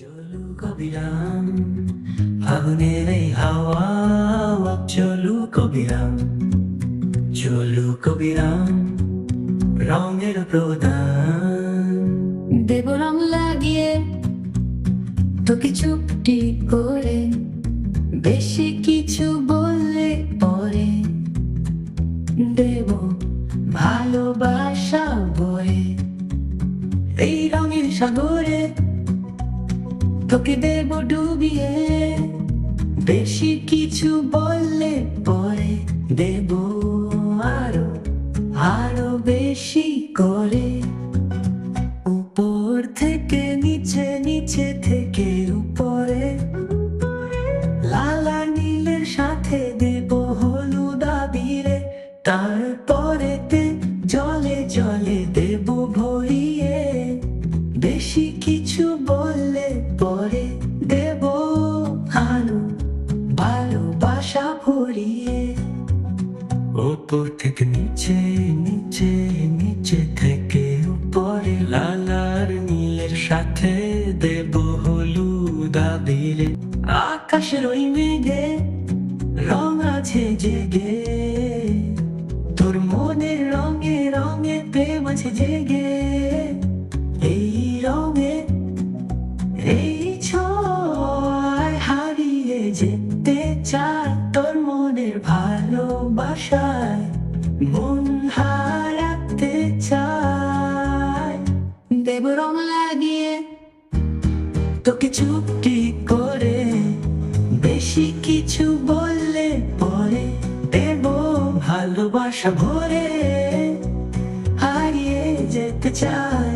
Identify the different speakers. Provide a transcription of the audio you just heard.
Speaker 1: চলু কবিরাম ফাগুনের এই হাওয়া, চলু কবিরাম চলু কবিরাম, রঙের প্রদান।
Speaker 2: দেব রং লাগিয়ে তোকে চুপটি করে, বেশি কিছু বললে পরে। দেব ভালোবাসা বয়ে এই রঙের সাগরে তোকে দেব ডুবিয়ে। বেশি কিছু বললে পরে দেব আরও আরও বেশি করে। উপর থেকে নিচে নিচে থেকে উপরে। লালা নীলের সাথে দেব হলুদ আবিরে। তারপরে তে জলে জলে দেব ভরিয়ে। বেশি কিছু বললে পরে ভালোবাসা ভরিয়ে।
Speaker 1: উপর থেকে নিচে নিচে নিচে থেকে উপরে। লালার নীলের সাথে দেব হলুদ আবিরে
Speaker 2: আকাশের ওই মেঘে রং আছে জেগে। তোর মনের রঙে রঙে প্রেম আছে জেগে। এই রঙে, এই ছয় হারিয়ে যেতে চায় তোর ভালোবাসায় মন হারাতে চায়। দেব রং লাগিয়ে তোকে চুপটি করে, বেশি কিছু বললে পরে দেব ভালোবাসা ভরে। হারিয়ে যেতে চাই